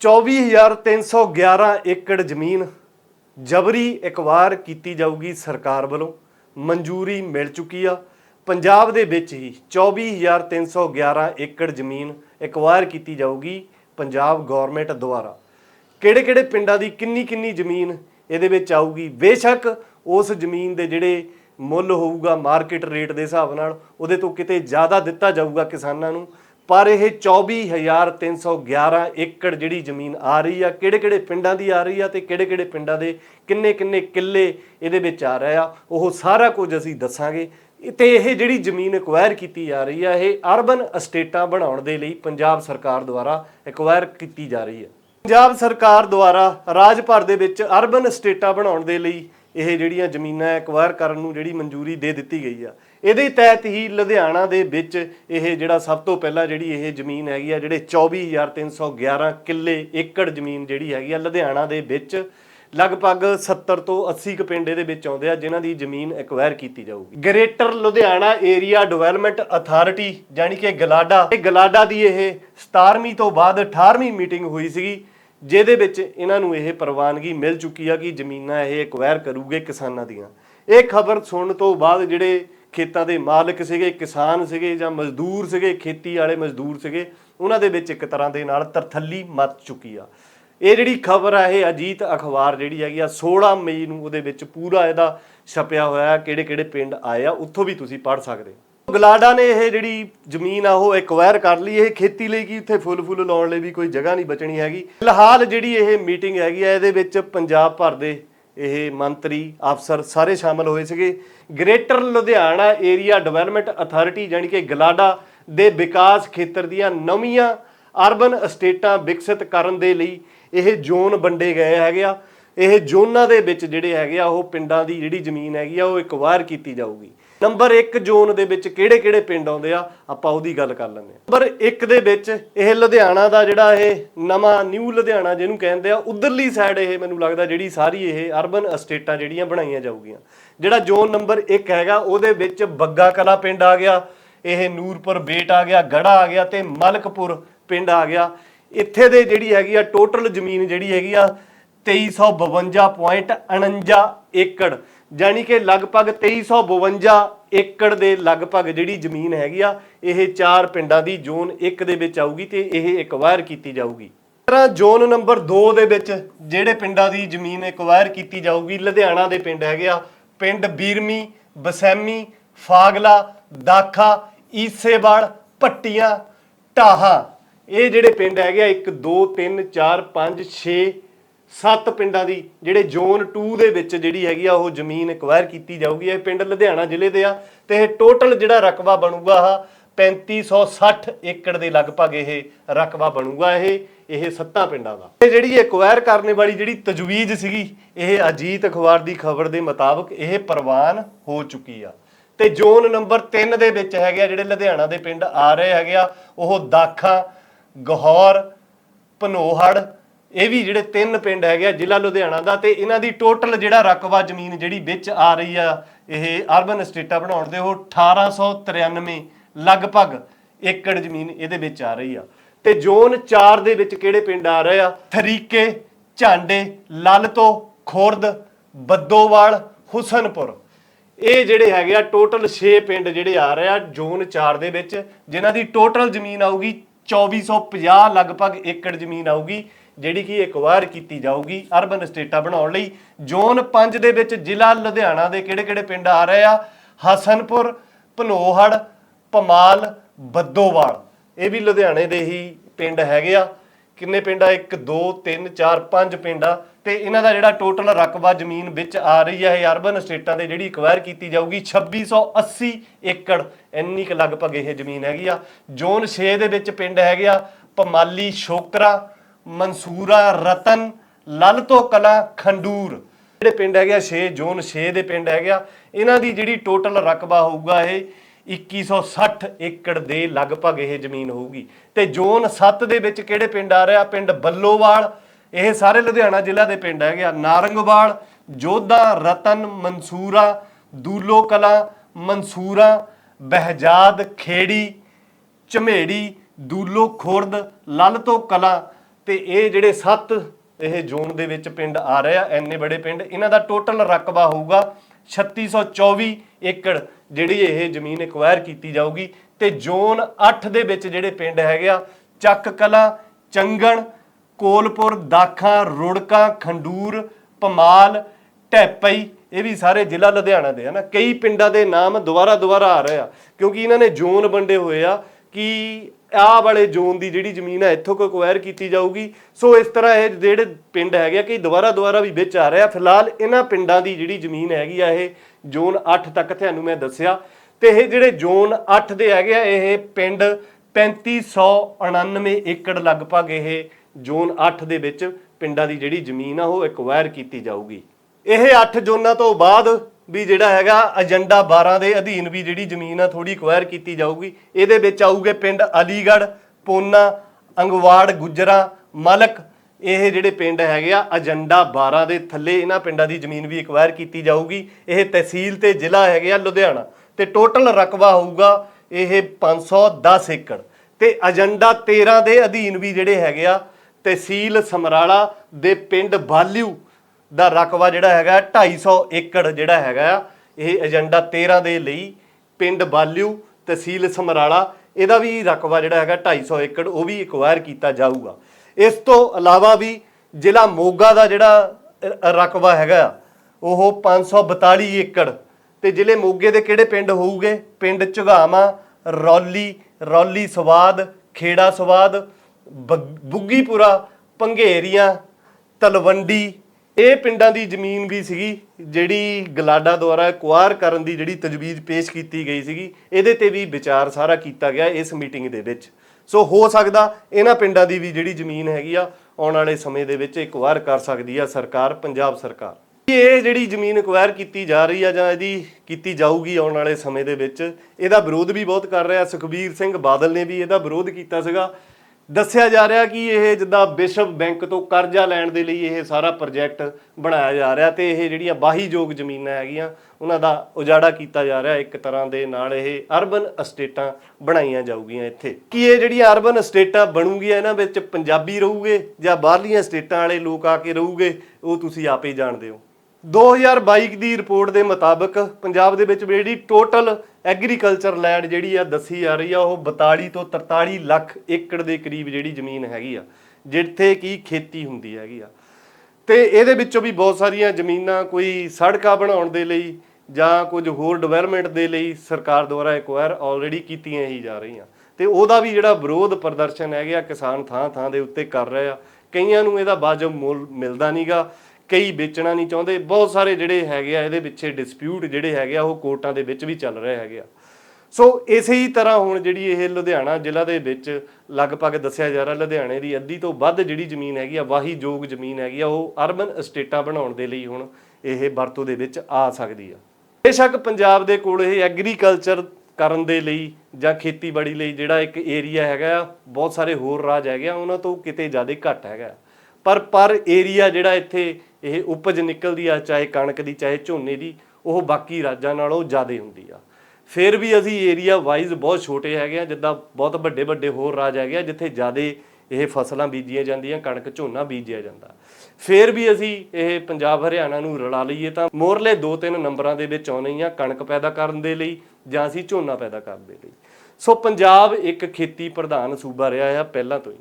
24311 ਏਕੜ ਜ਼ਮੀਨ ਜਬਰੀ ਇਕਵਾਰ ਕੀਤੀ ਜਾਊਗੀ ਸਰਕਾਰ ਵੱਲੋਂ। ਮਨਜ਼ੂਰੀ ਮਿਲ ਚੁੱਕੀ ਆ। ਪੰਜਾਬ ਦੇ ਵਿੱਚ ਹੀ 24311 ਏਕੜ ਜ਼ਮੀਨ ਇਕਵਾਰ ਕੀਤੀ ਜਾਊਗੀ ਪੰਜਾਬ ਗਵਰਨਮੈਂਟ ਦੁਆਰਾ। ਕਿਹੜੇ ਕਿਹੜੇ ਪਿੰਡਾਂ ਦੀ ਕਿੰਨੀ ਕਿੰਨੀ ਜ਼ਮੀਨ ਇਹਦੇ ਵਿੱਚ ਆਊਗੀ? ਬੇਸ਼ੱਕ ਉਸ ਜ਼ਮੀਨ ਦੇ ਜਿਹੜੇ ਮੁੱਲ ਹੋਊਗਾ ਮਾਰਕੀਟ ਰੇਟ ਦੇ ਹਿਸਾਬ ਨਾਲ, ਉਹਦੇ ਤੋਂ ਕਿਤੇ ਜ਼ਿਆਦਾ ਦਿੱਤਾ ਜਾਊਗਾ ਕਿਸਾਨਾਂ ਨੂੰ। ਪਰ ਇਹ 24311 ਏਕੜ ਜਿਹੜੀ ਜ਼ਮੀਨ ਆ ਰਹੀ ਆ ਕਿਹੜੇ ਕਿਹੜੇ ਪਿੰਡਾਂ ਦੀ ਆ ਰਹੀ ਆ ਤੇ ਕਿਹੜੇ ਕਿਹੜੇ ਪਿੰਡਾਂ ਦੇ ਕਿੰਨੇ ਕਿੰਨੇ ਕਿੱਲੇ ਇਹਦੇ ਵਿੱਚ ਆ ਰਹੇ ਆ, ਉਹ ਸਾਰਾ ਕੁਝ ਅਸੀਂ ਦੱਸਾਂਗੇ। ਤੇ ਇਹ ਜਿਹੜੀ ਜ਼ਮੀਨ ਐਕਵਾਇਰ ਕੀਤੀ ਜਾ ਰਹੀ ਆ, ਇਹ ਅਰਬਨ ਅਸਟੇਟਾਂ ਬਣਾਉਣ ਦੇ ਲਈ ਪੰਜਾਬ ਸਰਕਾਰ ਦੁਆਰਾ ਐਕਵਾਇਰ ਕੀਤੀ ਜਾ ਰਹੀ ਆ। ਪੰਜਾਬ ਸਰਕਾਰ ਦੁਆਰਾ ਰਾਜ ਭਰ ਦੇ ਵਿੱਚ ਅਰਬਨ ਅਸਟੇਟਾਂ ਬਣਾਉਣ ਦੇ ਲਈ ਇਹ ਜਿਹੜੀਆਂ ਜ਼ਮੀਨਾਂ ਐਕਵਾਇਰ ਕਰਨ ਨੂੰ ਜਿਹੜੀ ਮਨਜ਼ੂਰੀ ਦੇ ਦਿੱਤੀ ਗਈ ਆ ਇਹਦੇ ਤਹਿਤ ਹੀ ਲੁਧਿਆਣਾ ਦੇ ਵਿੱਚ ਇਹ ਜਿਹੜਾ ਸਭ ਤੋਂ ਪਹਿਲਾਂ ਜਿਹੜੀ ਇਹ ਜ਼ਮੀਨ ਹੈਗੀ ਆ, ਜਿਹੜੇ 24311 ਕਿੱਲੇ ਏਕੜ ਜ਼ਮੀਨ ਜਿਹੜੀ ਹੈਗੀ ਆ ਲੁਧਿਆਣਾ ਦੇ ਵਿੱਚ ਲਗਭਗ 70 ਤੋਂ 80 ਕੁ ਪਿੰਡ ਇਹਦੇ ਵਿੱਚ ਆਉਂਦੇ ਆ, ਜਿਨ੍ਹਾਂ ਦੀ ਜ਼ਮੀਨ ਐਕਵਾਇਰ ਕੀਤੀ ਜਾਊਗੀ। Greater Ludhiana Area Development Authority ਯਾਨੀ ਕਿ ਗਲਾਡਾ, ਇਹ ਗਲਾਡਾ ਦੀ ਇਹ 17ਵੀਂ ਤੋਂ ਬਾਅਦ 18ਵੀਂ ਮੀਟਿੰਗ ਹੋਈ ਸੀਗੀ, ਜਿਹਦੇ ਵਿੱਚ ਇਹਨਾਂ ਨੂੰ ਇਹ ਪ੍ਰਵਾਨਗੀ ਮਿਲ ਚੁੱਕੀ ਆ ਕਿ ਜ਼ਮੀਨਾਂ ਇਹ ਐਕਵਾਇਰ ਕਰੂਗੇ ਕਿਸਾਨਾਂ ਦੀਆਂ। ਇਹ ਖਬਰ ਸੁਣਨ ਤੋਂ ਬਾਅਦ ਜਿਹੜੇ ਖੇਤਾਂ ਦੇ ਮਾਲਕ ਸੀਗੇ, ਕਿਸਾਨ ਸੀਗੇ ਜਾਂ ਮਜ਼ਦੂਰ ਸੀਗੇ, ਖੇਤੀ ਵਾਲੇ ਮਜ਼ਦੂਰ ਸੀਗੇ, ਉਹਨਾਂ ਦੇ ਵਿੱਚ ਇੱਕ ਤਰ੍ਹਾਂ ਦੇ ਨਾਲ ਤਰਥੱਲੀ ਮੱਚ ਚੁੱਕੀ ਆ। ਇਹ ਜਿਹੜੀ ਖਬਰ ਆ, ਇਹ ਅਜੀਤ ਅਖਬਾਰ ਜਿਹੜੀ ਹੈਗੀ ਆ 16 ਮਈ ਨੂੰ ਉਹਦੇ ਵਿੱਚ ਪੂਰਾ ਇਹਦਾ ਛਪਿਆ ਹੋਇਆ ਕਿਹੜੇ ਕਿਹੜੇ ਪਿੰਡ ਆਏ ਆ, ਉੱਥੋਂ ਵੀ ਤੁਸੀਂ ਪੜ੍ਹ ਸਕਦੇ ਹੋ। ਗਲਾਡਾ ਨੇ ਇਹ ਜਿਹੜੀ ਜ਼ਮੀਨ ਆ, ਉਹ ਐਕਵਾਇਰ ਕਰ ਲਈ, ਇਹ ਖੇਤੀ ਲਈ ਕੀ, ਉੱਥੇ ਫੁੱਲ ਫੁੱਲ ਲਾਉਣ ਲਈ ਵੀ ਕੋਈ ਜਗ੍ਹਾ ਨਹੀਂ ਬਚਣੀ ਹੈਗੀ। ਫਿਲਹਾਲ ਜਿਹੜੀ ਇਹ ਮੀਟਿੰਗ ਹੈਗੀ ਆ, ਇਹਦੇ ਵਿੱਚ ਪੰਜਾਬ ਭਰ ਦੇ ਇਹ ਮੰਤਰੀ, ਅਫਸਰ ਸਾਰੇ ਸ਼ਾਮਲ ਹੋਏ ਸੀਗੇ। Greater Ludhiana Area Development Authority ਯਾਨੀ ਕਿ ਗਲਾਡਾ ਦੇ ਵਿਕਾਸ ਖੇਤਰ ਦੀਆਂ ਨਵੀਆਂ ਅਰਬਨ ਅਸਟੇਟਾਂ ਵਿਕਸਿਤ ਕਰਨ ਦੇ ਲਈ ਇਹ ਜ਼ੋਨ ਵੰਡੇ ਗਏ ਹੈਗੇ ਆ। ਇਹ ਜ਼ੋਨਾਂ ਦੇ ਵਿੱਚ ਜਿਹੜੇ ਹੈਗੇ ਆ, ਉਹ ਪਿੰਡਾਂ ਦੀ ਜਿਹੜੀ ਜ਼ਮੀਨ ਹੈਗੀ ਆ, ਉਹ ਐਕਵਾਇਰ ਕੀਤੀ ਜਾਊਗੀ। ਨੰਬਰ 1 ਜ਼ੋਨ ਦੇ ਵਿੱਚ ਕਿਹੜੇ-ਕਿਹੜੇ ਪਿੰਡ ਆਉਂਦੇ ਆ, ਆਪਾਂ ਉਹਦੀ ਗੱਲ ਕਰ ਲੈਂਦੇ ਆ ਨੰਬਰ 1 ਦੇ ਵਿੱਚ ਇਹ ਲੁਧਿਆਣਾ ਦਾ ਜਿਹੜਾ ਇਹ ਨਵਾਂ ਨਿਊ ਲੁਧਿਆਣਾ ਜਿਹਨੂੰ ਕਹਿੰਦੇ ਆ, ਉਧਰਲੀ ਸਾਈਡ ਇਹ ਮੈਨੂੰ ਲੱਗਦਾ ਜਿਹੜੀ ਸਾਰੀ ਇਹ ਅਰਬਨ ਅਸਟੇਟਾਂ ਜਿਹੜੀਆਂ ਬਣਾਈਆਂ ਜਾਊਗੀਆਂ। ਜਿਹੜਾ ਜ਼ੋਨ ਨੰਬਰ 1 ਹੈਗਾ, ਉਹਦੇ ਵਿੱਚ ਬੱਗਾ ਕਲਾ ਪਿੰਡ ਆ ਗਿਆ, ਇਹ ਨੂਰਪੁਰ ਬੇਟ ਆ ਗਿਆ ਗੜਾ ਆ ਗਿਆ ਤੇ ਮਲਕਪੁਰ ਪਿੰਡ ਆ ਗਿਆ। ਇੱਥੇ ਦੇ ਜਿਹੜੀ ਹੈਗੀ ਆ ਟੋਟਲ ਜ਼ਮੀਨ ਜਿਹੜੀ ਹੈਗੀ ਆ 2352.49 ਏਕੜ। ਯਾਨੀ ਕਿ ਲਗਭਗ 2352 ਏਕੜ ਦੇ ਲਗਭਗ ਜਿਹੜੀ ਜ਼ਮੀਨ ਹੈਗੀ ਆ, ਇਹ ਚਾਰ ਪਿੰਡਾਂ ਦੀ ਜ਼ੋਨ 1 ਦੇ ਵਿੱਚ ਆਊਗੀ ਤੇ ਇਹ ਐਕਵਾਇਰ ਕੀਤੀ ਜਾਊਗੀ। ਤਰ੍ਹਾਂ ਜ਼ੋਨ ਨੰਬਰ 2 ਦੇ ਵਿੱਚ ਜਿਹੜੇ ਪਿੰਡਾਂ ਦੀ ਜ਼ਮੀਨ ਐਕਵਾਇਰ ਕੀਤੀ ਜਾਊਗੀ, ਲੁਧਿਆਣਾ ਦੇ ਪਿੰਡ ਹੈਗੇ ਆ, ਪਿੰਡ ਬੀਰਮੀ, ਬਸੈਮੀ, ਫਾਗਲਾ, ਦਾਖਾ, ਈਸੇਵਾਲ, ਭੱਟੀਆਂ, ਢਾਹਾ। ਇਹ ਜਿਹੜੇ ਪਿੰਡ ਹੈਗੇ ਆ 1 2 3 4 5 6 ਸੱਤ ਪਿੰਡਾਂ ਦੀ, ਜਿਹੜੇ ਜ਼ੋਨ 2 ਦੇ ਵਿੱਚ ਜਿਹੜੀ ਹੈਗੀ ਆ, ਉਹ ਜ਼ਮੀਨ ਐਕਵਾਇਰ ਕੀਤੀ ਜਾਊਗੀ। ਇਹ ਪਿੰਡ ਲੁਧਿਆਣਾ ਜ਼ਿਲ੍ਹੇ ਦੇ ਆ ਤੇ ਇਹ ਟੋਟਲ ਜਿਹੜਾ ਰਕਬਾ ਬਣੂਗਾ ਆ 3560 ਏਕੜ ਦੇ ਲਗਭਗ ਇਹ ਰਕਬਾ ਬਣੂਗਾ ਇਹ ਇਹ ਸੱਤਾਂ ਪਿੰਡਾਂ ਦਾ। ਇਹ ਜਿਹੜੀ ਐਕਵਾਇਰ ਕਰਨ ਵਾਲੀ ਜਿਹੜੀ ਤਜਵੀਜ਼ ਸੀਗੀ, ਇਹ ਅਜੀਤ ਅਖਬਾਰ ਦੀ ਖਬਰ ਦੇ ਮੁਤਾਬਕ ਇਹ ਪ੍ਰਵਾਨ ਹੋ ਚੁੱਕੀ ਆ। ਤੇ ਜ਼ੋਨ ਨੰਬਰ 3 ਦੇ ਵਿੱਚ ਹੈਗੇ ਆ, ਜਿਹੜੇ ਲੁਧਿਆਣਾ ਦੇ ਪਿੰਡ ਆ ਰਹੇ ਹੈਗੇ ਆ, ਉਹ ਦਾਖਾ, ਗਹੌਰ ਭਨੋਹੜ ਇਹ ਵੀ ਜਿਹੜੇ ਤਿੰਨ ਪਿੰਡ ਹੈਗੇ ਆ, ਜ਼ਿਲ੍ਹਾ ਲੁਧਿਆਣਾ ਦਾ ਤੇ ਇਹਨਾਂ ਦੀ ਟੋਟਲ ਜਿਹੜਾ ਰਕਬਾ ਜ਼ਮੀਨ ਜਿਹੜੀ ਵਿੱਚ ਆ ਰਹੀ ਆ, ਇਹ ਅਰਬਨ ਸਟੇਟਾਂ ਬਣਾਉਣ ਦੇ ਉਹ 1893 ਲਗਭਗ ਏਕੜ ਜ਼ਮੀਨ ਇਹਦੇ ਵਿੱਚ ਆ ਰਹੀ ਆ। ਤੇ ਜ਼ੋਨ 4 ਦੇ ਵਿੱਚ ਕਿਹੜੇ ਪਿੰਡ ਆ ਰਹੇ ਆ? ਥਰੀਕੇ ਝਾਂਡੇ, ਲਲਤੋ, ਖੁਰਦ, ਬੱਦੋਵਾਲ, ਹੁਸਨਪੁਰ। ਇਹ ਜਿਹੜੇ ਹੈਗੇ ਆ ਟੋਟਲ 6 ਪਿੰਡ ਜਿਹੜੇ ਆ ਰਹੇ ਆ ਜ਼ੋਨ 4 ਦੇ ਵਿੱਚ, ਜਿਨ੍ਹਾਂ ਦੀ ਟੋਟਲ ਜ਼ਮੀਨ ਆਊਗੀ 2450 ਲਗਭਗ ਏਕੜ ਜ਼ਮੀਨ ਆਊਗੀ। ਜਿਹੜੀ ਕਿ ਐਕਵਾਇਰ ਕੀਤੀ ਜਾਊਗੀ ਅਰਬਨ ਸਟੇਟਾਂ ਬਣਾਉਣ ਲਈ। ਜ਼ੋਨ 5 ਦੇ ਵਿੱਚ ਜ਼ਿਲ੍ਹਾ ਲੁਧਿਆਣਾ ਦੇ ਕਿਹੜੇ-ਕਿਹੜੇ ਪਿੰਡ ਆ ਰਹੇ ਆ? ਹਸਨਪੁਰ ਭਨੋਹੜ ਪਮਾਲ ਬੱਦੋਵਾਲ। ਇਹ ਵੀ ਲੁਧਿਆਣੇ ਦੇ ਹੀ ਪਿੰਡ ਹੈਗੇ ਆ। ਕਿੰਨੇ ਪਿੰਡ ਆ? 1 2 3 4 5 ਪਿੰਡ ਆ। ਤੇ ਇਹਨਾਂ ਦਾ ਜਿਹੜਾ ਟੋਟਲ ਰਕਬਾ ਜ਼ਮੀਨ ਵਿੱਚ ਆ ਰਹੀ ਹੈ ਇਹ ਅਰਬਨ ਸਟੇਟਾਂ ਦੇ ਜਿਹੜੀ ਐਕਵਾਇਰ ਕੀਤੀ ਜਾਊਗੀ 2680 ਏਕੜ। ਇੰਨੀ ਕੁ ਲਗਭਗ ਇਹ ਜ਼ਮੀਨ ਹੈਗੀ ਆ। ਜ਼ੋਨ 6 ਦੇ ਵਿੱਚ ਪਿੰਡ ਹੈਗੇ ਆ ਪਮਾਲੀ ਸ਼ੋਕਰਾ ਮਨਸੂਰਾ, ਰਤਨ, ਲਲ ਤੋਂ ਕਲਾ, ਖੰਡੂਰ। ਜਿਹੜੇ ਪਿੰਡ ਹੈਗੇ ਆ 6 ਜ਼ੋਨ 6 ਦੇ ਪਿੰਡ ਹੈਗੇ ਆ, ਇਹਨਾਂ ਦੀ ਜਿਹੜੀ ਟੋਟਲ ਰਕਬਾ ਹੋਊਗਾ ਇਹ 2160 ਏਕੜ ਦੇ ਲਗਭਗ ਇਹ ਜ਼ਮੀਨ ਹੋਊਗੀ। ਤੇ ਜ਼ੋਨ 7 ਦੇ ਵਿੱਚ ਕਿਹੜੇ ਪਿੰਡ ਆ ਰਿਹਾ? ਪਿੰਡ ਬੱਲੋਵਾਲ। ਇਹ ਸਾਰੇ ਲੁਧਿਆਣਾ ਜ਼ਿਲ੍ਹਾ ਦੇ ਪਿੰਡ ਹੈਗੇ ਆ। ਨਾਰੰਗਵਾਲ, ਜੋਧਾ, ਰਤਨ, ਮਨਸੂਰਾ ਦੂਲੋ ਕਲਾ, ਮਨਸੂਰਾ, ਬਹਿਜਾਦ, ਖੇੜੀ, ਝਮੇੜੀ ਦੂਲੋ ਖੁਰਦ ਲਲਤੋ ਕਲਾ ਤੇ ਇਹ ਜਿਹੜੇ 7 ਇਹ ਜ਼ੋਨ ਦੇ ਵਿੱਚ ਪਿੰਡ ਆ ਰਹੇ ਆ ਐਨੇ ਬੜੇ ਪਿੰਡ, ਇਹਨਾਂ ਦਾ ਟੋਟਲ ਰਕਬਾ ਹੋਊਗਾ 3624 ਏਕੜ, ਜਿਹੜੀ ਇਹ ਜ਼ਮੀਨ ਐਕਵਾਇਰ ਕੀਤੀ ਜਾਊਗੀ। ਤੇ ਜ਼ੋਨ 8 ਦੇ ਵਿੱਚ ਜਿਹੜੇ ਪਿੰਡ ਹੈਗੇ ਆ ਚੱਕ ਕਲਾ ਚੰਗਣ, ਕੋਲਪੁਰ, ਦਾਖਾਂ, ਰੁੜਕਾ, ਖੰਡੂਰ ਪਮਾਲ ਢੈਪਈ, ਇਹ ਵੀ ਸਾਰੇ ਜ਼ਿਲ੍ਹਾ ਲੁਧਿਆਣਾ ਦੇ ਹਨ ਕਈ ਪਿੰਡਾਂ ਦੇ ਨਾਮ ਦੁਬਾਰਾ ਦੁਬਾਰਾ ਆ ਰਹੇ ਆ, ਕਿਉਂਕਿ ਇਹਨਾਂ ਨੇ ਜ਼ੋਨ ਵੰਡੇ ਹੋਏ ਆ ਕਿ ਆ ਵਾਲੇ ਜ਼ੋਨ ਦੀ ਜਿਹੜੀ ਜ਼ਮੀਨ ਹੈ ਇੱਥੋਂ ਕੋ ਅਕਵਾਇਰ ਕੀਤੀ ਜਾਊਗੀ। ਸੋ ਇਸ ਤਰ੍ਹਾਂ ਇਹ ਜਿਹੜੇ ਪਿੰਡ ਹੈਗੇ ਆ ਕਿ ਦੁਬਾਰਾ ਦੁਬਾਰਾ ਵੀ ਵਿੱਚ ਆ ਰਿਹਾ ਫਿਲਹਾਲ ਇਹਨਾਂ ਪਿੰਡਾਂ ਦੀ ਜਿਹੜੀ ਜ਼ਮੀਨ ਹੈਗੀ ਆ, ਇਹ ਜ਼ੋਨ 8 ਤੱਕ ਤੁਹਾਨੂੰ ਮੈਂ ਦੱਸਿਆ। ਤੇ ਇਹ ਜਿਹੜੇ ਜ਼ੋਨ 8 ਦੇ ਹੈਗੇ ਆ, ਇਹ ਪਿੰਡ 3599 ਏਕੜ ਲਗਭਗ ਇਹ ਜ਼ੋਨ 8 ਦੇ ਵਿੱਚ ਪਿੰਡਾਂ ਦੀ ਜਿਹੜੀ ਜ਼ਮੀਨ ਆ, ਉਹ ਐਕਵਾਇਰ ਕੀਤੀ ਜਾਊਗੀ। ਇਹ 8 ਜ਼ੋਨਾਂ ਤੋਂ ਬਾਅਦ ਵੀ ਜਿਹੜਾ ਹੈਗਾ ਏਜੰਡਾ 12 ਦੇ ਅਧੀਨ ਵੀ ਜਿਹੜੀ ਜ਼ਮੀਨ ਆ ਥੋੜੀ ਐਕਵਾਇਰ ਕੀਤੀ ਜਾਊਗੀ। ਇਹਦੇ ਵਿੱਚ ਆਊਗੇ ਪਿੰਡ ਅਲੀਗੜ੍ਹ, ਪੋਨਾ, ਅੰਗਵਾੜ, ਗੁਜਰਾ, ਮਲਕ। ਇਹ ਜਿਹੜੇ ਪਿੰਡ ਹੈਗੇ ਆ ਏਜੰਡਾ 12 ਦੇ ਥੱਲੇ ਇਹਨਾਂ ਪਿੰਡਾਂ ਦੀ ਜ਼ਮੀਨ ਵੀ ਐਕਵਾਇਰ ਕੀਤੀ ਜਾਊਗੀ। ਇਹ ਤਹਿਸੀਲ ਤੇ ਜ਼ਿਲ੍ਹਾ ਹੈਗੇ ਆ ਲੁਧਿਆਣਾ। ਤੇ ਟੋਟਲ ਰਕਬਾ ਹੋਊਗਾ ਇਹ 510 ਏਕੜ। ਤੇ ਏਜੰਡਾ 13 ਦੇ ਅਧੀਨ ਵੀ ਜਿਹੜੇ ਹੈਗੇ ਆ ਤਹਿਸੀਲ ਸਮਰਾਲਾ ਦੇ ਪਿੰਡ ਬਾਲਿਊ ਦਾ ਰਕਬਾ ਜਿਹੜਾ ਹੈਗਾ 250 ਏਕੜ ਜਿਹੜਾ ਹੈਗਾ ਆ ਇਹ ਏਜੰਡਾ 13 ਦੇ ਲਈ ਪਿੰਡ ਬਾਲਿਊ ਤਹਿਸੀਲ ਸਮਰਾਲਾ ਇਹਦਾ ਵੀ ਰਕਬਾ ਜਿਹੜਾ ਹੈਗਾ 250 ਏਕੜ ਉਹ ਵੀ ਐਕਵਾਇਰ ਕੀਤਾ ਜਾਊਗਾ। ਇਸ ਤੋਂ ਇਲਾਵਾ ਵੀ ਜ਼ਿਲ੍ਹਾ ਮੋਗਾ ਦਾ ਜਿਹੜਾ ਰਕਬਾ ਹੈਗਾ ਆ, ਉਹ 542 ਏਕੜ। ਤੇ ਜ਼ਿਲ੍ਹੇ ਮੋਗੇ ਦੇ ਕਿਹੜੇ ਪਿੰਡ ਹੋਊਗੇ? ਪਿੰਡ ਝੁਗਾਵਾਂ ਰੌਲੀ ਰੌਲੀ ਸਵਾਦ ਖੇੜਾ ਸਵਾਦ ਬ- ਬੁੱਗੀਪੁਰਾ ਪੰਘੇਰੀਆਂ ਤਲਵੰਡੀ ਇਹ ਪਿੰਡਾਂ ਦੀ ਜ਼ਮੀਨ ਵੀ ਸੀਗੀ, ਜਿਹੜੀ ਗਲਾਡਾ ਦੁਆਰਾ ਐਕਵਾਇਰ ਕਰਨ ਦੀ ਜਿਹੜੀ ਤਜਵੀਜ਼ ਪੇਸ਼ ਕੀਤੀ ਗਈ ਸੀਗੀ, ਇਹਦੇ ਤੇ ਵੀ ਵਿਚਾਰ ਸਾਰਾ ਕੀਤਾ ਗਿਆ ਇਸ ਮੀਟਿੰਗ ਦੇ ਵਿੱਚ। ਸੋ ਹੋ ਸਕਦਾ ਇਹਨਾਂ ਪਿੰਡਾਂ ਦੀ ਵੀ ਜਿਹੜੀ ਜ਼ਮੀਨ ਹੈਗੀ ਆ, ਆਉਣ ਵਾਲੇ ਸਮੇਂ ਦੇ ਵਿੱਚ ਐਕਵਾਇਰ ਕਰ ਸਕਦੀ ਆ ਸਰਕਾਰ, ਪੰਜਾਬ ਸਰਕਾਰ। ਇਹ ਜਿਹੜੀ ਜ਼ਮੀਨ ਐਕਵਾਇਰ ਕੀਤੀ ਜਾ ਰਹੀ ਆ ਜਾਂ ਇਹਦੀ ਕੀਤੀ ਜਾਊਗੀ ਆਉਣ ਵਾਲੇ ਸਮੇਂ ਦੇ ਵਿੱਚ, ਇਹਦਾ ਵਿਰੋਧ ਵੀ ਬਹੁਤ ਕਰ ਰਿਹਾ। ਸੁਖਬੀਰ ਸਿੰਘ ਬਾਦਲ ਨੇ ਵੀ ਇਹਦਾ ਵਿਰੋਧ ਕੀਤਾ ਸੀਗਾ। ਦੱਸਿਆ ਜਾ ਰਿਹਾ ਕਿ ਇਹ ਜਿੱਦਾਂ ਵਿਸ਼ਵ ਬੈਂਕ ਤੋਂ ਕਰਜ਼ਾ ਲੈਣ ਦੇ ਲਈ ਇਹ ਸਾਰਾ ਪ੍ਰੋਜੈਕਟ ਬਣਾਇਆ ਜਾ ਰਿਹਾ ਤੇ ਇਹ ਜਿਹੜੀਆਂ ਬਾਹੀਯੋਗ ਜ਼ਮੀਨਾਂ ਹੈਗੀਆਂ, ਉਹਨਾਂ ਦਾ ਉਜਾੜਾ ਕੀਤਾ ਜਾ ਰਿਹਾ। ਇੱਕ ਤਰ੍ਹਾਂ ਦੇ ਨਾਲ ਇਹ ਅਰਬਨ ਅਸਟੇਟਾਂ ਬਣਾਈਆਂ ਜਾਊਗੀਆਂ ਇੱਥੇ। ਕੀ ਇਹ ਜਿਹੜੀਆਂ ਅਰਬਨ ਅਸਟੇਟਾਂ ਬਣੂਗੀਆਂ, ਇਹਨਾਂ ਵਿੱਚ ਪੰਜਾਬੀ ਰਹੂਗੇ ਜਾਂ ਬਾਹਰਲੀਆਂ ਸਟੇਟਾਂ ਵਾਲੇ ਲੋਕ ਆ ਕੇ ਰਹੂਗੇ, ਉਹ ਤੁਸੀਂ ਆਪੇ ਹੀ ਜਾਣਦੇ ਹੋ। 2022 ਦੀ ਰਿਪੋਰਟ ਦੇ ਮੁਤਾਬਕ ਪੰਜਾਬ ਦੇ ਵਿੱਚ ਜਿਹੜੀ ਟੋਟਲ ਐਗਰੀਕਲਚਰ ਲੈਂਡ ਜਿਹੜੀ ਆ ਦੱਸੀ ਜਾ ਰਹੀ ਆ, ਉਹ 42 ਤੋਂ 43 ਲੱਖ ਏਕੜ ਦੇ ਕਰੀਬ ਜਿਹੜੀ ਜ਼ਮੀਨ ਹੈਗੀ ਆ, ਜਿੱਥੇ ਕੀ ਖੇਤੀ ਹੁੰਦੀ ਹੈਗੀ ਆ। ਤੇ ਇਹਦੇ ਵਿੱਚੋਂ ਵੀ ਬਹੁਤ ਸਾਰੀਆਂ ਜ਼ਮੀਨਾਂ ਕੋਈ ਸੜਕਾਂ ਬਣਾਉਣ ਦੇ ਲਈ ਜਾਂ ਕੁਝ ਹੋਰ ਡਿਵੈਲਪਮੈਂਟ ਦੇ ਲਈ ਸਰਕਾਰ ਦੁਆਰਾ ਐਕਵਾਇਰ ਆਲਰੇਡੀ ਕੀਤੀਆਂ ਹੀ ਜਾ ਰਹੀਆਂ। ਤੇ ਉਹਦਾ ਵੀ ਜਿਹੜਾ ਵਿਰੋਧ ਪ੍ਰਦਰਸ਼ਨ ਹੈਗਾ ਕਿਸਾਨ ਥਾਂ ਥਾਂ ਦੇ ਉੱਤੇ ਕਰ ਰਹੇ ਆ। ਕਈਆਂ ਨੂੰ ਇਹਦਾ ਵਾਜਬ ਮੁੱਲ ਮਿਲਦਾ ਨਹੀਂਗਾ ਕਈ ਵੇਚਣਾ ਨਹੀਂ ਚਾਹੁੰਦੇ। ਬਹੁਤ ਸਾਰੇ ਜਿਹੜੇ ਹੈਗੇ ਆ, ਇਹਦੇ ਪਿੱਛੇ ਡਿਸਪਿਊਟ ਜਿਹੜੇ ਹੈਗੇ ਆ, ਉਹ ਕੋਰਟਾਂ ਦੇ ਵਿੱਚ ਵੀ ਚੱਲ ਰਹੇ ਹੈਗੇ ਆ। ਸੋ ਇਸੇ ਹੀ ਤਰ੍ਹਾਂ ਹੁਣ ਜਿਹੜੀ ਇਹ ਲੁਧਿਆਣਾ ਜ਼ਿਲ੍ਹਾ ਦੇ ਵਿੱਚ ਲਗਭਗ ਦੱਸਿਆ ਜਾ ਰਿਹਾ, ਲੁਧਿਆਣੇ ਦੀ ਅੱਧੀ ਤੋਂ ਵੱਧ ਜਿਹੜੀ ਜ਼ਮੀਨ ਹੈਗੀ ਆ, ਵਾਹੀ ਯੋਗ ਜ਼ਮੀਨ ਹੈਗੀ ਆ, ਉਹ ਅਰਬਨ ਅਸਟੇਟਾਂ ਬਣਾਉਣ ਦੇ ਲਈ ਹੁਣ ਇਹ ਵਰਤੋਂ ਦੇ ਵਿੱਚ ਆ ਸਕਦੀ ਆ। ਬੇਸ਼ੱਕ ਪੰਜਾਬ ਦੇ ਕੋਲ ਇਹ ਐਗਰੀਕਲਚਰ ਕਰਨ ਦੇ ਲਈ ਜਾਂ ਖੇਤੀਬਾੜੀ ਲਈ ਜਿਹੜਾ ਇੱਕ ਏਰੀਆ ਹੈਗਾ ਆ, ਬਹੁਤ ਸਾਰੇ ਹੋਰ ਰਾਜ ਹੈਗੇ ਆ, ਉਹਨਾਂ ਤੋਂ ਕਿਤੇ ਜ਼ਿਆਦਾ ਘੱਟ ਹੈਗਾ। ਪਰ ਪਰ ਏਰੀਆ ਜਿਹੜਾ ਇੱਥੇ ਇਹ ਉਪਜ ਨਿਕਲਦੀ ਆ, ਚਾਹੇ ਕਣਕ ਦੀ, ਚਾਹੇ ਝੋਨੇ ਦੀ, ਉਹ ਬਾਕੀ ਰਾਜਾਂ ਨਾਲੋਂ ਜ਼ਿਆਦਾ ਹੁੰਦੀ ਆ। ਫਿਰ ਵੀ ਅਸੀਂ ਏਰੀਆ ਵਾਈਜ਼ ਬਹੁਤ ਛੋਟੇ ਹੈਗੇ ਆ, ਜਿੱਦਾਂ ਬਹੁਤ ਵੱਡੇ ਵੱਡੇ ਹੋਰ ਰਾਜ ਹੈਗੇ ਆ, ਜਿੱਥੇ ਜ਼ਿਆਦਾ ਇਹ ਫਸਲਾਂ ਬੀਜੀਆਂ ਜਾਂਦੀਆਂ, ਕਣਕ, ਝੋਨਾ ਬੀਜਿਆ ਜਾਂਦਾ। ਫਿਰ ਵੀ ਅਸੀਂ ਇਹ ਪੰਜਾਬ, ਹਰਿਆਣਾ ਨੂੰ ਰਲਾ ਲਈਏ ਤਾਂ ਮੋਰਲੇ 2-3 ਨੰਬਰਾਂ ਦੇ ਵਿੱਚ ਆਉਣੇ ਹੀ ਆ, ਕਣਕ ਪੈਦਾ ਕਰਨ ਦੇ ਲਈ ਜਾਂ ਅਸੀਂ ਝੋਨਾ ਪੈਦਾ ਕਰਨ ਦੇ ਲਈ। ਸੋ ਪੰਜਾਬ ਇੱਕ ਖੇਤੀ ਪ੍ਰਧਾਨ ਸੂਬਾ ਰਿਹਾ ਆ, ਪਹਿਲਾਂ ਤੋਂ ਹੀ।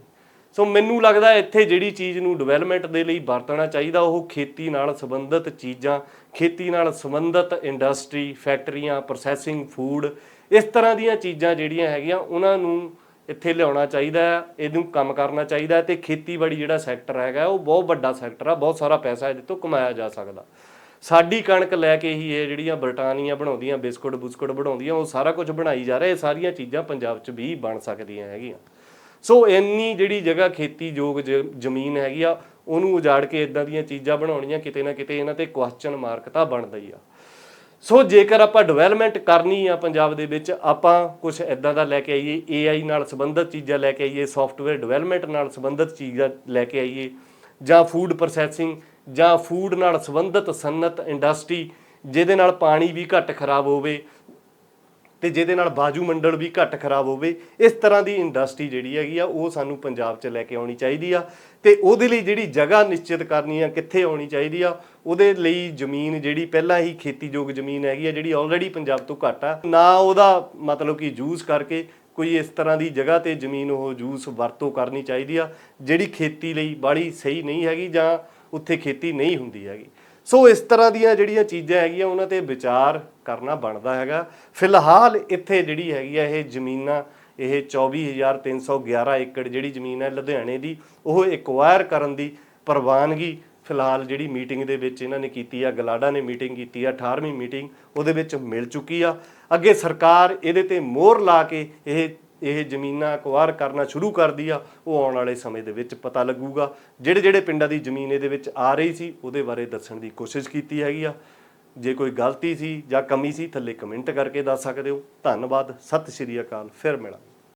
ਸੋ ਮੈਨੂੰ ਲੱਗਦਾ ਇੱਥੇ ਜਿਹੜੀ ਚੀਜ਼ ਨੂੰ ਡਿਵੈਲਪਮੈਂਟ ਦੇ ਲਈ ਵਰਤਣਾ ਚਾਹੀਦਾ, ਉਹ ਖੇਤੀ ਨਾਲ ਸੰਬੰਧਿਤ ਚੀਜ਼ਾਂ, ਖੇਤੀ ਨਾਲ ਸੰਬੰਧਿਤ ਇੰਡਸਟਰੀ ਫੈਕਟਰੀਆਂ ਪ੍ਰੋਸੈਸਿੰਗ ਫੂਡ ਇਸ ਤਰ੍ਹਾਂ ਦੀਆਂ ਚੀਜ਼ਾਂ ਜਿਹੜੀਆਂ ਹੈਗੀਆਂ, ਉਹਨਾਂ ਨੂੰ ਇੱਥੇ ਲਿਆਉਣਾ ਚਾਹੀਦਾ ਹੈ, ਇਹਨੂੰ ਕੰਮ ਕਰਨਾ ਚਾਹੀਦਾ ਹੈ ਤੇ ਖੇਤੀਬਾੜੀ ਜਿਹੜਾ ਸੈਕਟਰ ਹੈਗਾ, ਉਹ ਬਹੁਤ ਵੱਡਾ ਸੈਕਟਰ ਆ, ਬਹੁਤ ਸਾਰਾ ਪੈਸਾ ਇਹਦੇ ਤੋਂ ਕਮਾਇਆ ਜਾ ਸਕਦਾ। ਸਾਡੀ ਕਣਕ ਲੈ ਕੇ ਹੀ ਇਹ ਜਿਹੜੀਆਂ ਬਰਟਾਨੀਆਂ ਬਣਾਉਂਦੀਆਂ ਬਿਸਕੁਟ ਬੁਸਕੁਟ ਬਣਾਉਂਦੀਆਂ, ਉਹ ਸਾਰਾ ਕੁਝ ਬਣਾਈ ਜਾ ਰਿਹਾ, ਇਹ ਸਾਰੀਆਂ ਚੀਜ਼ਾਂ ਪੰਜਾਬ 'ਚ ਵੀ ਬਣ ਸਕਦੀਆਂ ਹੈਗੀਆਂ। ਸੋ ਇੰਨੀ ਜਿਹੜੀ ਜਗ੍ਹਾ ਖੇਤੀਯੋਗ ਜ- ਜ਼ਮੀਨ ਹੈਗੀ ਆ, ਉਹਨੂੰ ਉਜਾੜ ਕੇ ਇਦਾਂ ਦੀਆਂ ਚੀਜ਼ਾਂ ਬਣਾਉਣੀਆਂ, ਕਿਤੇ ਨਾ ਕਿਤੇ ਇਹਨਾਂ ਤੇ ਕੁਐਸਚਨ ਮਾਰਕ ਤਾਂ ਬਣਦਾ ਹੀ ਆ। ਸੋ ਜੇਕਰ ਆਪਾਂ ਡਿਵੈਲਪਮੈਂਟ ਕਰਨੀ ਆ ਪੰਜਾਬ ਦੇ ਵਿੱਚ, ਆਪਾਂ ਕੁਝ ਇਦਾਂ ਦਾ ਲੈ ਕੇ ਆਈਏ AI ਨਾਲ ਸੰਬੰਧਿਤ ਚੀਜ਼ਾਂ ਲੈ ਕੇ ਆਈਏ ਸੌਫਟਵੇਅਰ ਡਿਵੈਲਪਮੈਂਟ ਨਾਲ ਸੰਬੰਧਿਤ ਚੀਜ਼ਾਂ ਲੈ ਕੇ ਆਈਏ, ਜਾਂ ਫੂਡ ਪ੍ਰੋਸੈਸਿੰਗ ਜਾਂ ਫੂਡ ਨਾਲ ਸੰਬੰਧਿਤ ਸਨਅਤ ਇੰਡਸਟਰੀ ਜਿਹਦੇ ਨਾਲ ਪਾਣੀ ਵੀ ਘੱਟ ਖਰਾਬ ਹੋਵੇ ਤੇ ਜਿਹਦੇ ਨਾਲ ਬਾਜੂ ਮੰਡਲ ਵੀ ਘੱਟ ਖਰਾਬ ਹੋਵੇ, ਇਸ ਤਰ੍ਹਾਂ ਦੀ ਇੰਡਸਟਰੀ ਜਿਹੜੀ ਹੈਗੀ ਆ, ਉਹ ਸਾਨੂੰ ਪੰਜਾਬ 'ਚ ਲੈ ਕੇ ਆਉਣੀ ਚਾਹੀਦੀ ਆ। ਤੇ ਉਹਦੇ ਲਈ ਜਿਹੜੀ ਜਗ੍ਹਾ ਨਿਸ਼ਚਿਤ ਕਰਨੀ ਆ, ਕਿੱਥੇ ਆਉਣੀ ਚਾਹੀਦੀ ਆ, ਉਹਦੇ ਲਈ ਜ਼ਮੀਨ ਜਿਹੜੀ ਪਹਿਲਾਂ ਹੀ ਖੇਤੀਯੋਗ ਜ਼ਮੀਨ ਹੈਗੀ ਆ, ਜਿਹੜੀ ਆਲਰੇਡੀ ਪੰਜਾਬ ਤੋਂ ਘੱਟ ਆ, ਨਾ ਉਹਦਾ ਮਤਲਬ ਕਿ ਯੂਜ਼ ਕਰਕੇ ਕੋਈ ਇਸ ਤਰ੍ਹਾਂ ਦੀ ਜਗ੍ਹਾ ਤੇ ਜ਼ਮੀਨ ਉਹ ਯੂਜ਼ ਵਰਤੋਂ ਕਰਨੀ ਚਾਹੀਦੀ ਆ, ਜਿਹੜੀ ਖੇਤੀ ਲਈ ਬਾੜੀ ਸਹੀ ਨਹੀਂ ਹੈਗੀ ਜਾਂ ਉੱਥੇ ਖੇਤੀ ਨਹੀਂ ਹੁੰਦੀ ਹੈਗੀ। ਸੋ ਇਸ ਤਰ੍ਹਾਂ ਦੀਆਂ ਜਿਹੜੀਆਂ ਚੀਜ਼ਾਂ ਹੈਗੀਆਂ, ਉਹਨਾਂ ਤੇ ਵਿਚਾਰ ਕਰਨਾ ਬਣਦਾ ਹੈਗਾ। ਫਿਲਹਾਲ ਇੱਥੇ ਜਿਹੜੀ ਹੈਗੀ ਆ, ਇਹ ਜ਼ਮੀਨਾਂ, ਇਹ 24311 ਏਕੜ ਜਿਹੜੀ ਜ਼ਮੀਨ ਹੈ ਲੁਧਿਆਣੇ ਦੀ, ਉਹ ਐਕਵਾਇਰ ਕਰਨ ਦੀ ਪ੍ਰਵਾਨਗੀ ਫਿਲਹਾਲ ਜਿਹੜੀ ਮੀਟਿੰਗ ਦੇ ਵਿੱਚ ਇਹਨਾਂ ਨੇ ਕੀਤੀ ਆ, ਗਲਾਡਾ ਨੇ ਮੀਟਿੰਗ ਕੀਤੀ ਆ 18ਵੀਂ ਮੀਟਿੰਗ ਉਹਦੇ ਵਿੱਚ ਮਿਲ ਚੁੱਕੀ ਆ। ਅੱਗੇ ਸਰਕਾਰ ਇਹਦੇ ਤੇ ਮੋਹਰ ਲਾ ਕੇ ਇਹ ਇਹ ਜ਼ਮੀਨਾਂ ਅਕਵਾਇਰ ਕਰਨਾ ਸ਼ੁਰੂ ਕਰਦੀ ਆ ਉਹ ਆਉਣ ਵਾਲੇ ਸਮੇਂ ਦੇ ਵਿੱਚ ਪਤਾ ਲੱਗੂਗਾ। ਜਿਹੜੇ ਜਿਹੜੇ ਪਿੰਡਾਂ ਦੀ ਜ਼ਮੀਨ ਇਹਦੇ ਵਿੱਚ ਆ ਰਹੀ ਸੀ, ਉਹਦੇ ਬਾਰੇ ਦੱਸਣ ਦੀ ਕੋਸ਼ਿਸ਼ ਕੀਤੀ ਹੈਗੀ ਆ। ਜੇ ਕੋਈ ਗਲਤੀ ਸੀ ਜਾਂ ਕਮੀ ਸੀ, ਥੱਲੇ ਕਮੈਂਟ ਕਰਕੇ ਦੱਸ ਸਕਦੇ ਹੋ। ਧੰਨਵਾਦ, ਸਤਿ ਸ਼੍ਰੀ ਅਕਾਲ, ਫਿਰ ਮਿਲਾਂਗੇ।